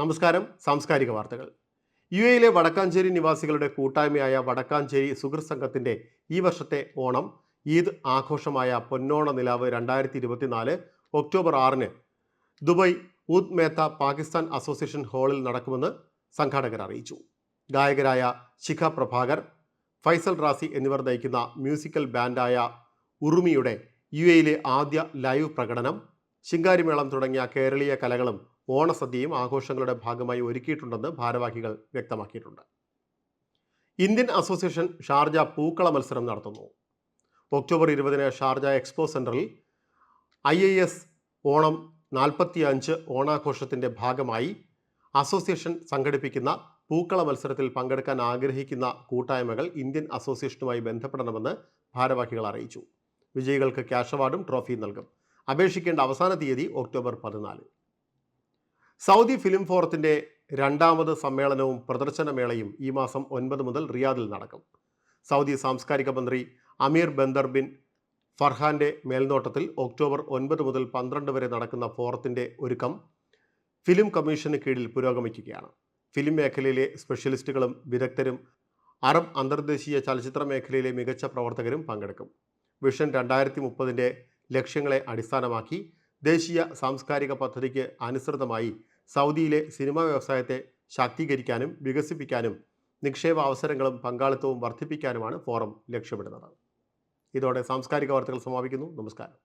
നമസ്കാരം. സാംസ്കാരിക വാർത്തകൾ. യു എയിലെ വടക്കാഞ്ചേരി നിവാസികളുടെ കൂട്ടായ്മയായ വടക്കാഞ്ചേരി സുഹൃത് സംഘത്തിന്റെ ഈ വർഷത്തെ ഓണം ഈദ് ആഘോഷമായ പൊന്നോണ നിലാവ് രണ്ടായിരത്തി ഇരുപത്തിനാല് ഒക്ടോബർ ആറിന് Dubai Oud Metha Pakistan association ഹാളിൽ നടക്കുമെന്ന് സംഘാടകർ അറിയിച്ചു. ഗായകരായ ശിഖ പ്രഭാകർ ഫൈസൽ റാസി എന്നിവർ നയിക്കുന്ന മ്യൂസിക്കൽ ബാൻഡായ ഉറുമിയുടെ യു എയിലെ ആദ്യ ലൈവ് പ്രകടനം ശിങ്കാരിമേളം തുടങ്ങിയ കേരളീയ കലകളും ഓണസദ്യയും ആഘോഷങ്ങളുടെ ഭാഗമായി ഒരുക്കിയിട്ടുണ്ടെന്ന് ഭാരവാഹികൾ വ്യക്തമാക്കിയിട്ടുണ്ട്. ഇന്ത്യൻ അസോസിയേഷൻ ഷാർജ പൂക്കള മത്സരം നടത്തുന്നു. ഒക്ടോബർ ഇരുപതിന് ഷാർജ എക്സ്പോ സെന്ററിൽ ഐ എ എസ് ഓണം നാൽപ്പത്തി അഞ്ച് ഓണാഘോഷത്തിന്റെ ഭാഗമായി അസോസിയേഷൻ സംഘടിപ്പിക്കുന്ന പൂക്കള മത്സരത്തിൽ പങ്കെടുക്കാൻ ആഗ്രഹിക്കുന്ന കൂട്ടായ്മകൾ ഇന്ത്യൻ അസോസിയേഷനുമായി ബന്ധപ്പെടണമെന്ന് ഭാരവാഹികൾ അറിയിച്ചു. വിജയികൾക്ക് ക്യാഷ് അവാർഡും ട്രോഫിയും നൽകും. അപേക്ഷിക്കേണ്ട അവസാന തീയതി ഒക്ടോബർ പതിനാല്. സൗദി ഫിലിം ഫോറത്തിന്റെ രണ്ടാമത് സമ്മേളനവും പ്രദർശനമേളയും ഈ മാസം ഒൻപത് മുതൽ റിയാദിൽ നടക്കും. സൗദി സാംസ്കാരിക മന്ത്രി അമീർ ബന്ദർ ബിൻ ഫർഹാന്റെ മേൽനോട്ടത്തിൽ ഒക്ടോബർ ഒൻപത് മുതൽ പന്ത്രണ്ട് വരെ നടക്കുന്ന ഫോറത്തിന്റെ ഒരുക്കം ഫിലിം കമ്മീഷന് കീഴിൽ പുരോഗമിക്കുകയാണ്. ഫിലിം മേഖലയിലെ സ്പെഷ്യലിസ്റ്റുകളും വിദഗ്ധരും അറബ് അന്തർദേശീയ ചലച്ചിത്ര മേഖലയിലെ മികച്ച പ്രവർത്തകരും പങ്കെടുക്കും. വിഷൻ രണ്ടായിരത്തി മുപ്പതിന്റെ ലക്ഷ്യങ്ങളെ അടിസ്ഥാനമാക്കി ദേശീയ സാംസ്കാരിക പദ്ധതിക്ക് അനുസൃതമായി സൗദിയിലെ സിനിമാ വ്യവസായത്തെ ശാക്തീകരിക്കാനും വികസിപ്പിക്കാനും നിക്ഷേപ അവസരങ്ങളും പങ്കാളിത്തവും വർദ്ധിപ്പിക്കാനുമാണ് ഫോറം ലക്ഷ്യമിടുന്നത്. ഇതോടെ സാംസ്കാരിക വാർത്തകൾ സമാപിക്കുന്നു. നമസ്കാരം.